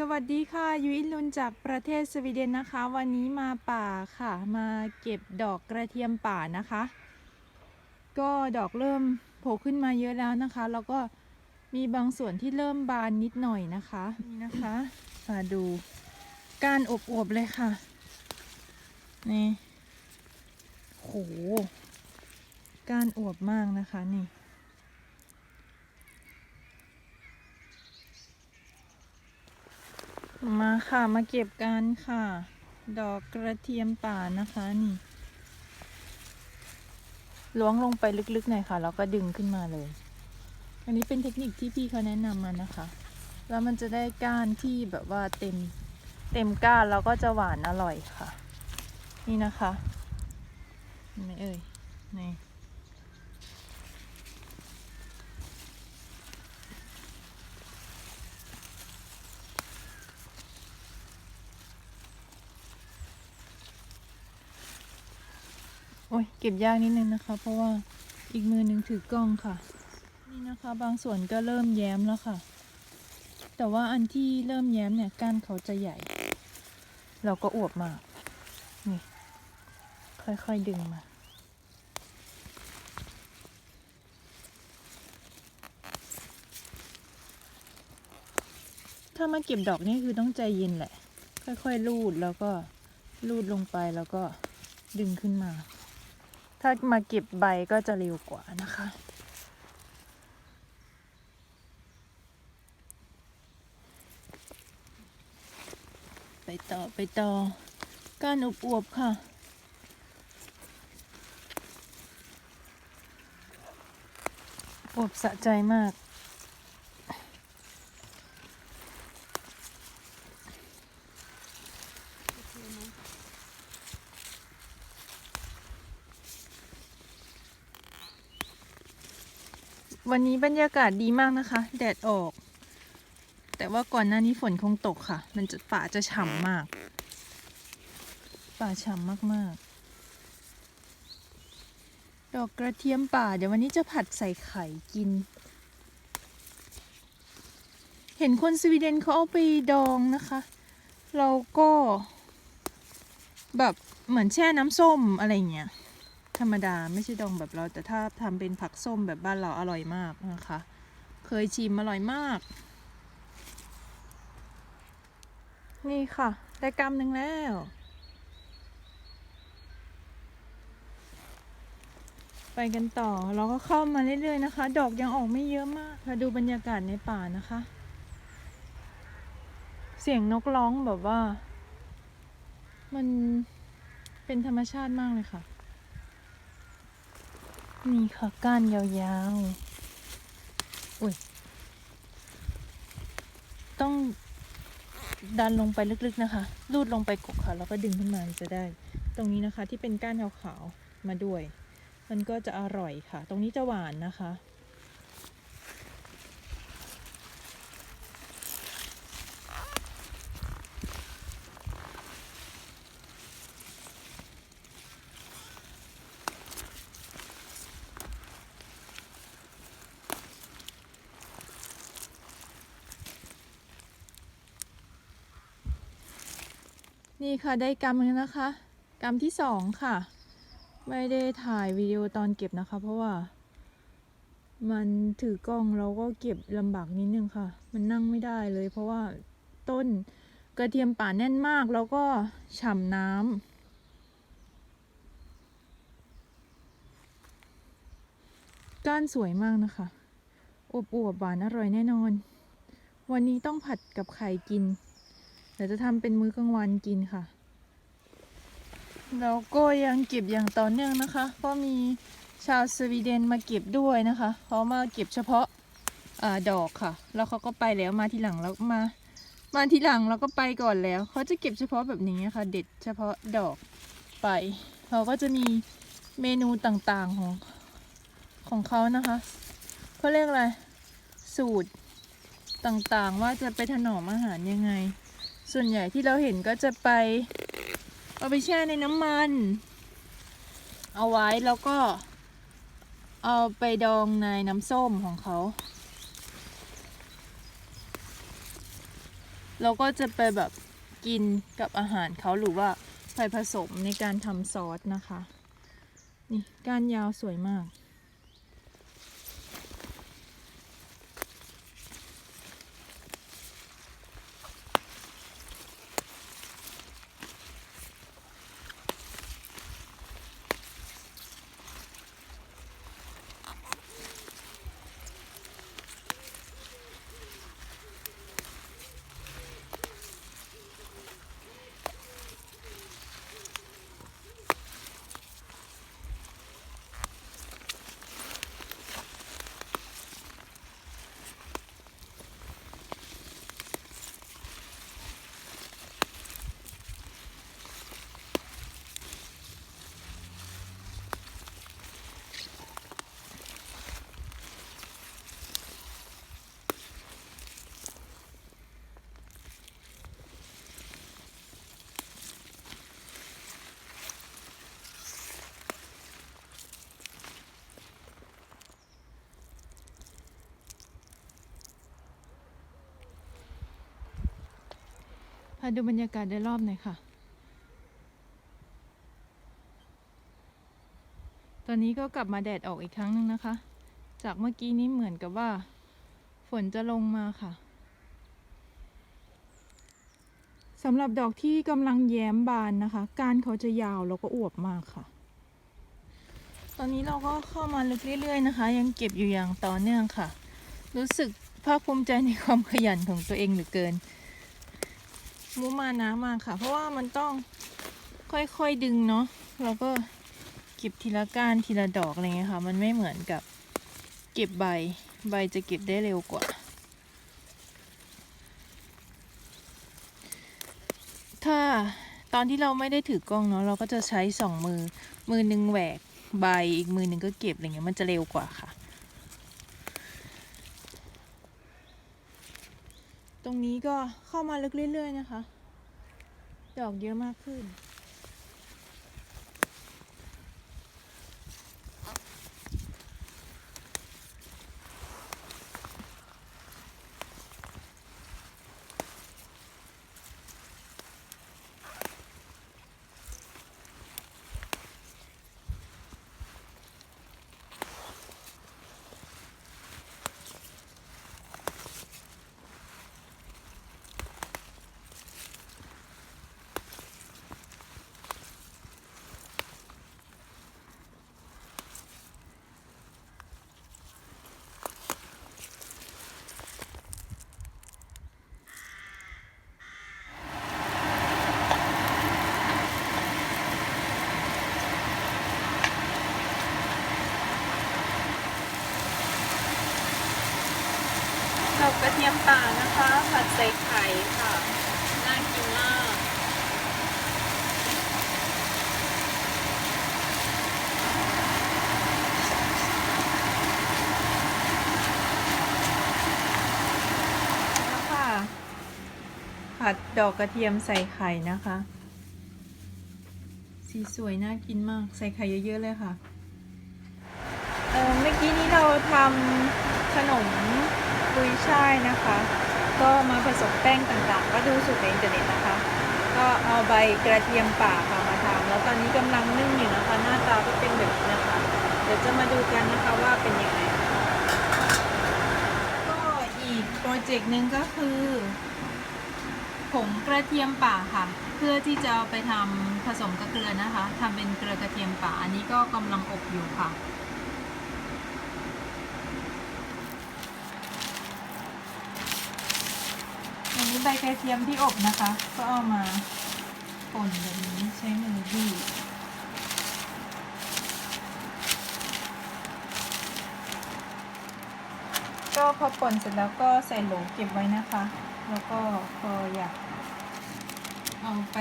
สวัสดีค่ะยุ้ยลุนจากประเทศสวีเดนนะคะ วันนี้มาป่าค่ะ มาเก็บดอกกระเทียมป่านะคะ ก็ดอกเริ่มโผล่ขึ้นมาเยอะแล้วนะคะ แล้วก็มีบางส่วนที่เริ่มบานนิดหน่อยนะคะนี่นะคะมาดูก้านอวบๆเลยค่ะนี่โหก้านอวบมากนะคะนี่ มาค่ะมาเก็บกันค่ะ ดอกกระเทียมป่านะคะนี่ล้วงลงไปลึกๆหน่อยค่ะ แล้วก็ดึงขึ้นมาเลย อันนี้เป็นเทคนิคที่พี่เขาแนะนำมานะคะ แล้วมันจะได้ก้านที่แบบว่าเต็มเต็มก้านแล้วก็จะหวานอร่อยค่ะ นี่นะคะนไหมเอ่ยนี่ โอ้ยเก็บยากนิดนึงนะคะ เพราะว่าอีกมือหนึ่งถือกล้องค่ะ นี่นะคะบางส่วนก็เริ่มแย้มแล้วค่ะ แต่ว่าอันที่เริ่มแย้มเนี่ยก้านเขาจะใหญ่ เราก็อวบมากนี่ค่อยๆดึงมาถ้ามาเก็บดอกนี่คือต้องใจเย็นแหละ ค่อยๆ ลูดแล้วก็ลูดลงไปแล้วก็ดึงขึ้นมา ถ้ามาเก็บใบก็จะเร็วกว่านะคะ ไปต่อไปต่อก้านอวบๆค่ะอวบสะใจมาก วันนี้บรรยากาศดีมากนะคะ แดดออก แต่ว่าก่อนหน้านี้ฝนคงตกค่ะ มันจะป่าจะฉ่ำมาก ป่าฉ่ำมากๆ ดอกกระเทียมป่า เดี๋ยววันนี้จะผัดใส่ไข่กิน เห็นคนสวีเดนเขาเอาไปดองนะคะ เราก็ แบบเหมือนแช่น้ำส้มอะไรอย่างเงี้ย ธรรมดาไม่ใช่ดองแบบเรา แต่ถ้าทำเป็นผักส้มแบบบ้านเราอร่อยมากนะคะ เคยชิมอร่อยมาก นี่ค่ะ ได้กำหนึ่งแล้วไปกันต่อเราก็เข้ามาเรื่อยๆนะคะ ดอกยังออกไม่เยอะมากมาดูบรรยากาศในป่านะคะ เสียงนกร้องแบบว่า มันเป็นธรรมชาติมากเลยค่ะ นี่ค่ะก้านยาวๆ อุ้ย ต้องดันลงไปลึกๆนะคะ ลูดลงไปกกค่ะ แล้วก็ดึงขึ้นมาจะได้ ตรงนี้นะคะที่เป็นก้านขาวๆ มาด้วย มันก็จะอร่อยค่ะ ตรงนี้จะหวานนะคะ ค่ะได้กำหนึงนะคะกำที่สองค่ะ ไม่ได้ถ่ายวิดีโอตอนเก็บนะคะ เพราะว่า มันถือกล้องเราก็เก็บลำบากนิดนึงค่ะ มันนั่งไม่ได้เลย เพราะว่าต้นกระเทียมป่าแน่นมากแล้วก็ฉ่ำน้ำก้านสวยมากนะคะอบอวบหวานอร่อยแน่นอน วันนี้ต้องผัดกับไข่กินเดี๋ยวจะทำเป็นมื้อกลางวันกินค่ะ แล้วก็ยังเก็บอย่างต่อเนื่องนะคะก็มีชาวสวีเดนมาเก็บด้วยนะคะเขามาเก็บเฉพาะอาดอกค่ะ แล้วเขาก็ไปแล้วมาทีหลังแล้วมา มาทีหลังแล้วก็ไปก่อนแล้วเขาจะเก็บเฉพาะแบบนี้ค่ะ เด็ดเฉพาะดอกไปเขาก็จะมีเมนูต่างๆของของเขานะคะเขาเรียกอะไรสูตรต่างๆว่าจะไปถนอมอาหารยังไง ส่วนใหญ่ที่เราเห็นก็จะไป เอาไปแช่ในน้ำมัน เอาไว้แล้วก็ เอาไปดองในน้ำส้มของเขา เราก็จะไปแบบกินกับอาหารเขาหรือว่าไปผสมในการทำซอสนะคะ นี่ก้านยาวสวยมากาดูบรรยากาศได้รอบหน่อยค่ะ ตอนนี้ก็กลับมาแดดออกอีกครั้งหนึ่งนะคะ จากเมื่อกี้นี้เหมือนกับว่า ฝนจะลงมาค่ะสำหรับดอกที่กำลังแย้มบานนะคะ กานเขาจะยาวแล้วก็อวบมากค่ะ ตอนนี้เราก็เข้ามาลึกเรื่อยๆนะคะ ยังเก็บอยู่อย่างต่อเนื่องค่ะ รู้สึกภาคภูมิใจในความขยันของตัวเองเหลือเกิน มุมานะมาค่ะ เพราะว่ามันต้องค่อยๆดึงเนาะเราก็เก็บทีละก้านทีละดอกอะไรเงี้ยค่ะ มันไม่เหมือนกับเก็บใบใบจะเก็บได้เร็วกว่า ถ้าตอนที่เราไม่ได้ถือกล้องเนาะเราก็จะใช้สองมือ มือหนึ่งแหวกใบอีกมือหนึ่งก็เก็บอะไรเงี้ยมันจะเร็วกว่าค่ะ ตรงนี้ก็เข้ามาลึกเรื่อยๆนะคะ ดอกเยอะมากขึ้น ยมป่านะคะ ผัดใส่ไข่ค่ะ น่ากินมากแล้วค่ะ ผัดดอกกระเทียมใส่ไข่นะคะ สีสวยน่ากินมาก ใส่ไข่เยอะๆเลยค่ะ เออเมื่อกี้นี้เราทำขนม กุยช่ายนะคะ ก็มาผสมแป้งต่างๆ ก็ดูสูตรในอินเทอร์เน็ตนะคะ ก็เอาใบกระเทียมป่าค่ะมาทำแล้วตอนนี้กำลังนึ่งอยู่นะคะ หน้าตาก็เป็นแบบนี้นะคะ เดี๋ยวจะมาดูกันนะคะว่าเป็นยังไงก็อีกโปรเจกต์หนึ่งก็คือผงกระเทียมป่าค่ะ เพื่อที่จะเอาไปทำผสมกับเกลือนะคะทำเป็นเกลือกระเทียมป่าอันนี้ก็กำลังอบอยู่ค่ะ อันนี้ ใบกระเทียมที่อบนะคะ ก็เอามาป่นแบบนี้ใช้มือบี้ก็พอป่นเสร็จแล้วก็ใส่โหลเก็บไว้นะคะ แล้วก็พออยากเอาไป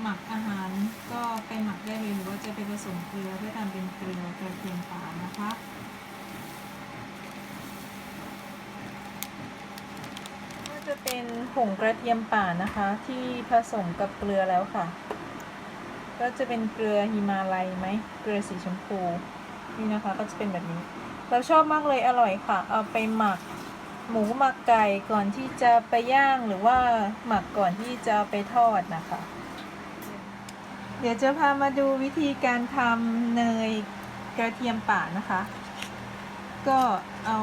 หมักอาหารก็ไปหมักได้เลยหรือว่าจะไปผสมเกลือเพื่อทำเป็นเกลือกระเทียมป่านะคะ ก็จะ เป็นผงกระเทียมป่านะคะ ที่ผสมกับเกลือแล้วค่ะ ก็จะเป็นเกลือฮิมาลัยไหมเกลือสีชมพูนี่นะคะ ก็จะเป็นแบบนี้ เราชอบมากเลยอร่อยค่ะ เอาไปหมักหมูหมักไก่ก่อนที่จะไปย่างหรือว่าหมักก่อนที่จะไปทอดนะคะ เดี๋ยวจะพามาดูวิธีการทำเนยกระเทียมป่านะคะ ก็เอา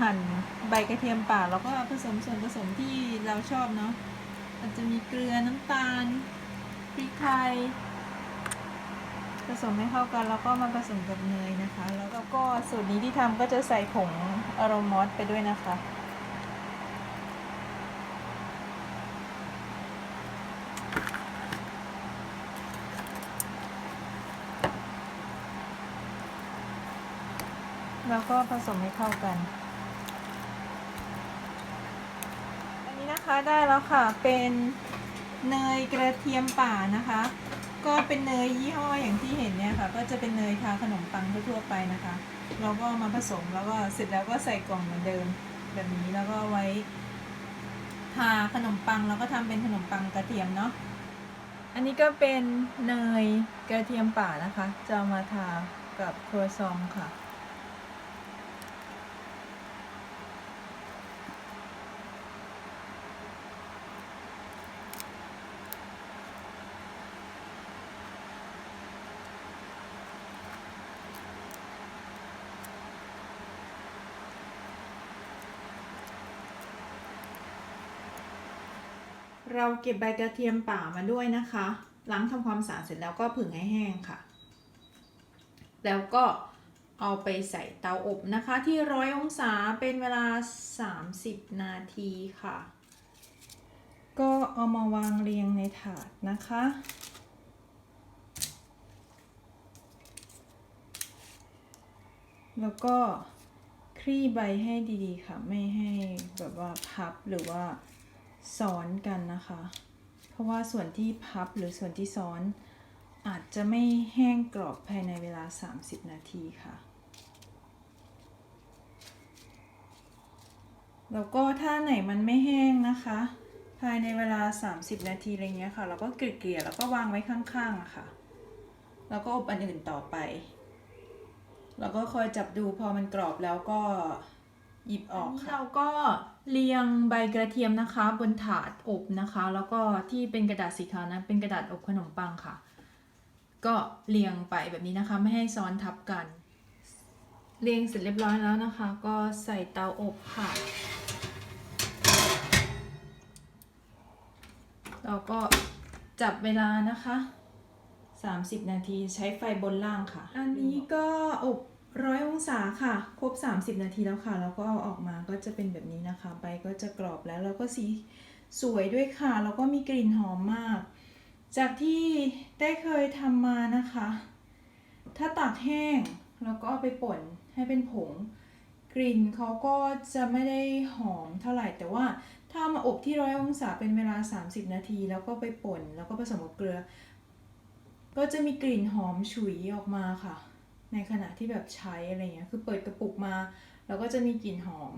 หั่นใบกระเทียมป่าแล้วก็ผสมส่วนผสมที่เราชอบเนาะอาจจะมีเกลือน้ำตาลพริกไทยผสมให้เข้ากันแล้วก็มาผสมกับเนยนะคะ แล้วก็สูตรนี้ที่ทำก็จะใส่ผงอารมอสไปด้วยนะคะ แล้วก็ผสมให้เข้ากัน อั นะคะได้แล้วค่ะเป็นเนยกระเทียมป่านะคะ ก็เป็นเนยยี่ห้ออย่างที่เห็นเนี่ยค่ะ ก็จะเป็นเนยทาขนมปังทั่วไปนะคะเราก็มาผสมแล้วก็เสร็จแล้วก็ใส่กล่องเหมือนเดิมแบบนี้แล้วก็ไว้ ทาขนมปังแล้วก็ทำเป็นขนมปังกระเทียมเนาะอันนี้ก็เป็นเนยกระเทียมป่านะคะ จะมาทากับครัวซองค่ะ เราเก็บใบกระเทียมป่ามาด้วยนะคะ ล้างทำความสะอาดเสร็จแล้วก็ผึ่งให้แห้งค่ะ แล้วก็เอาไปใส่เตาอบนะคะที่ร้อยองศาเป็นเวลา 30 นาทีค่ะ ก็เอามาวางเรียงในถาดนะคะ แล้วก็คลี่ใบให้ดีๆค่ะ ไม่ให้แบบว่าพับหรือว่า ซ้อนกันนะคะ เพราะว่าส่วนที่พับหรือส่วนที่ซ้อน อาจจะไม่แห้งกรอบภายในเวลา 30 นาทีค่ะ แล้วก็ถ้าไหนมันไม่แห้งนะคะ ภายในเวลา 30 นาทีอะไรเงี้ยค่ะ เราก็เกลี่ยๆแล้วก็วางไว้ข้างๆอะค่ะ แล้วก็อบอันอื่นต่อไป แล้วก็คอยจับดูพอมันกรอบแล้วก็หยิบออกค่ะเราก็ เรียงใบกระเทียมนะคะ บนถาดอบนะคะ แล้วก็ที่เป็นกระดาษสีขาวนะเป็นกระดาษอบขนมปังค่ะ ก็เรียงไปแบบนี้นะคะ ไม่ให้ซ้อนทับกัน เรียงเสร็จเรียบร้อยแล้วนะคะ ก็ใส่เตาอบค่ะ เราก็จับเวลานะคะ 30 นาทีใช้ไฟบนล่างค่ะ อันนี้ก็อบ ร้อยองศาค่ะ ครบ 30 นาทีแล้วค่ะ แล้วก็เอาออกมาก็จะเป็นแบบนี้นะคะ ใบก็จะกรอบแล้ว แล้วก็สีสวยด้วยค่ะ แล้วก็มีกลิ่นหอมมาก จากที่ได้เคยทำมานะคะ ถ้าตากแห้งแล้วก็เอาไปป่นให้เป็นผง กลิ่นเขาก็จะไม่ได้หอมเท่าไหร่ แต่ว่าถ้ามาอบที่ร้อยองศาเป็นเวลา 30 นาที แล้วก็ไปป่น แล้วก็ผสมกับเกลือ ก็จะมีกลิ่นหอมฉุยออกมาค่ะ ในขณะที่แบบใช้อะไรเงี้ย คือเปิดกระปุกมา แล้วก็จะมีกลิ่นหอม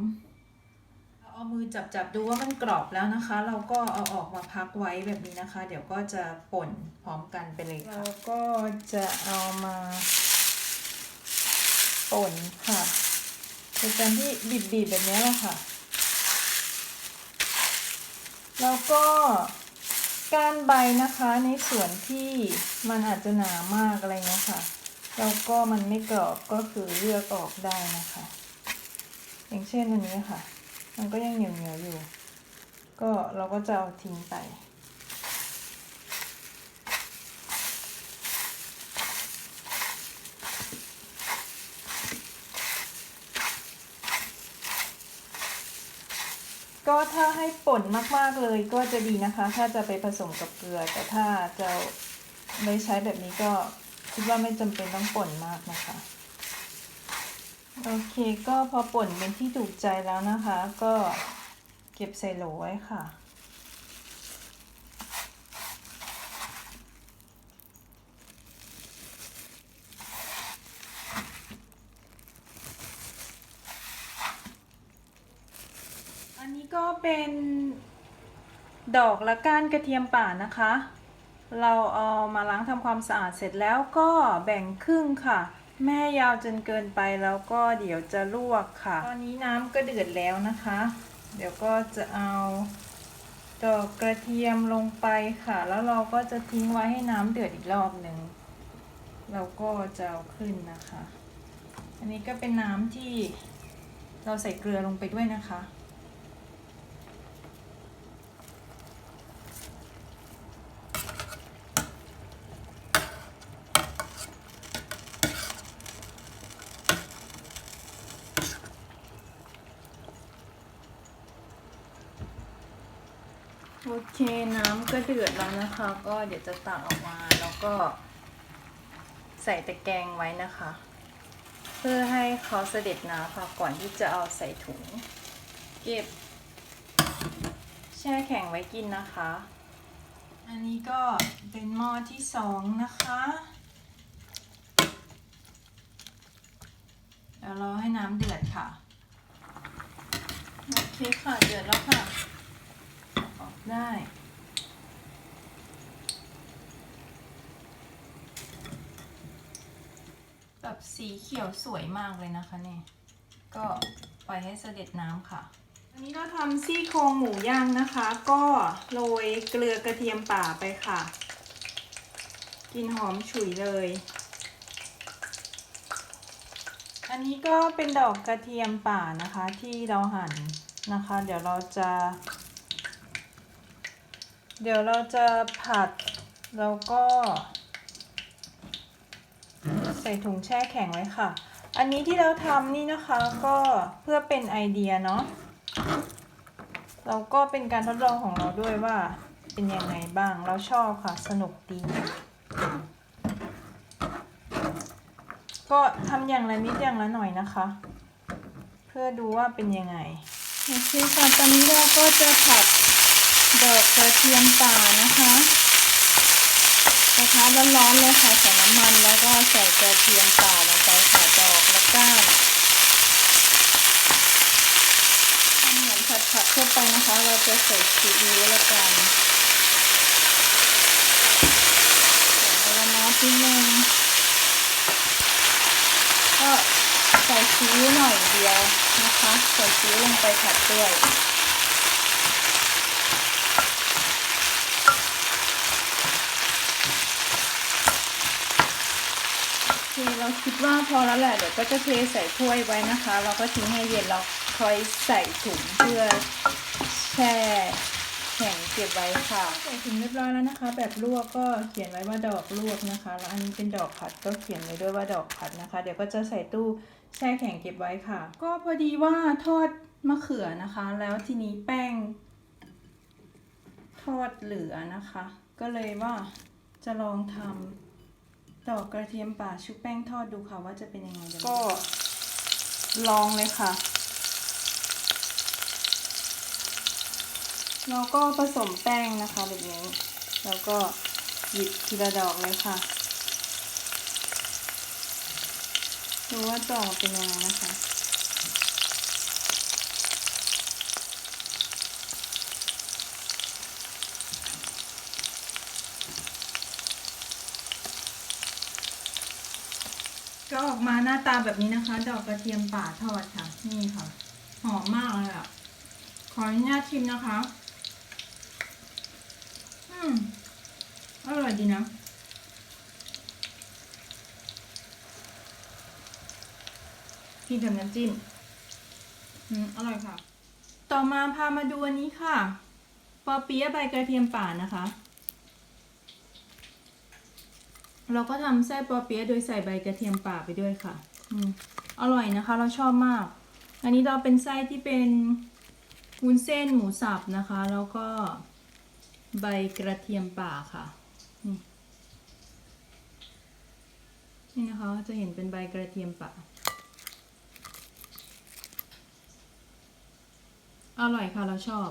เอามือจับจับดูว่ามันกรอบแล้วนะคะ เราก็เอาออกมาพักไว้แบบนี้นะคะ เดี๋ยวก็จะป่นพร้อมกันไปเลยค่ะ เราก็จะเอามาป่นค่ะโดยการที่บีบๆแบบนี้แหละค่ะ แล้วก็ก้านใบนะคะในส่วนที่มันอาจจะหนามากอะไรเงี้ยค่ะ แล้วก็มันไม่กรอบก็คือเลือกออกได้นะคะ อย่างเช่นอันนี้ค่ะ มันก็ยังเหนียวเหนียวอยู่ ก็เราก็จะเอาทิ้งไป ก็ถ้าให้ป่นมากๆเลยก็จะดีนะคะ ถ้าจะไปผสมกับเกลือ แต่ถ้าจะไม่ใช้แบบนี้ก็ คิดว่าไม่จำเป็นต้องป่นมากนะคะ โอเคก็พอป่นเป็นที่ถูกใจแล้วนะคะ ก็เก็บใส่โหลไว้ค่ะอันนี้ก็เป็นดอกและก้านกระเทียมป่านะคะ เราเอามาล้างทำความสะอาดเสร็จแล้วก็แบ่งครึ่งค่ะ แม่ยาวจนเกินไปแล้วก็เดี๋ยวจะลวกค่ะ ตอนนี้น้ำก็เดือดแล้วนะคะ เดี๋ยวก็จะเอาดอกกระเทียมลงไปค่ะ แล้วเราก็จะทิ้งไว้ให้น้ำเดือดอีกรอบหนึ่งเราก็จะเอาขึ้นนะคะ อันนี้ก็เป็นน้ำที่เราใส่เกลือลงไปด้วยนะคะ เคน้ำก็เดือดแล้วนะคะ ก็เดี๋ยวจะตักออกมาแล้วก็ใส่ตะแกรงไว้นะคะ เพื่อให้เขาเสด็จน้ำค่ะก่อนที่จะเอาใส่ถุง เก็บ แช่แข็งไว้กินนะคะ อันนี้ก็เป็นหม้อที่สองนะคะเดี๋ยวรอให้น้ำเดือดค่ะ โอเคค่ะ เดือดแล้วค่ะ ได้ แบบสีเขียวสวยมากเลยนะคะเนี่ยก็ปล่อยให้เสด็จน้ำค่ะอันนี้เราทำซี่โครงหมูย่างนะคะ ก็โรยเกลือกระเทียมป่าไปค่ะกลินหอมฉุยเลย อันนี้ก็เป็นดอกกระเทียมป่านะคะที่เราหั่นนะคะ เดี๋ยวเราจะ เดี๋ยวเราจะผัดแล้วก็ใส่ถุงแช่แข็งไว้ค่ะ อันนี้ที่เราทำนี่นะคะก็เพื่อเป็นไอเดียเนาะเราก็เป็นการทดลองของเราด้วยว่าเป็นยังไงบ้าง เราชอบค่ะสนุกดี ก็ทำอย่างละนิดอย่างละหน่อยนะคะ เพื่อดูว่าเป็นยังไงโอเคค่ะตอนนี้เราก็จะผัด ดอกกระเทียมป่านะคะกระทะร้อนๆเลยค่ะใส่น้ำมันแล้วก็ใส่กระเทียมป่าลงไปค่ะดอกและก้านทำเหมือนผัดๆทั่วไปนะคะ เราจะใส่ซีอิ๊วล้วกันใส่ละน้ำนิดนึงก็ใส่ซีอิ๊วหน่อยเดียวนะคะ ใส่ซีอิ๊วลงไปผัดด้วย เราคิดว่าพอแล้วแหละเดี๋ยวก็จะเทใส่ถ้วยไว้นะคะ เราก็ทิ้งให้เย็นเราค่อยใส่ถุงเพื่อแช่แข็งเก็บไว้ค่ะใส่ถุงเรียบร้อยแล้วนะคะ แบบลวกก็เขียนไว้ว่าดอกลวกนะคะ แล้วอันนี้เป็นดอกผัดก็เขียนไว้ด้วยว่าดอกผัดนะคะ เดี๋ยวก็จะใส่ตู้แช่แข็งเก็บไว้ค่ะ ก็พอดีว่าทอดมะเขือนะคะ แล้วทีนี้แป้ง ทอดเหลือนะคะ ก็เลยว่าจะลองทำ ดอกกระเทียมป่าชุบแป้งทอดดูค่ะว่าจะเป็นยังไงก็ลองเลยค่ะ เราก็ผสมแป้งนะคะแบบนี้ แล้วก็หยิบทีละดอกเลยค่ะ ดูว่าจะออกมาเป็นยังไงนะคะ ก็ออกมาหน้าตาแบบนี้นะคะ ดอกกระเทียมป่าทอดค่ะ นี่ค่ะ หอมมากเลยอะ ขออนุญาตชิมนะคะ อืม อร่อยดีนะ กินกับน้ำจิ้ม อืม อร่อยค่ะ ต่อมาพามาดูอันนี้ค่ะ ปอเปี๊ยะใบกระเทียมป่านะคะ เราก็ทำไส้ปอเปี๊ยะโดยใส่ใบกระเทียมป่าไปด้วยค่ะ อืมอร่อยนะคะ เราชอบมาก อันนี้เราเป็นไส้ที่เป็นวุ้นเส้นหมูสับนะคะ แล้วก็ใบกระเทียมป่าค่ะ นี่นี่นะคะจะเห็นเป็นใบกระเทียมป่า อร่อยค่ะเราชอบ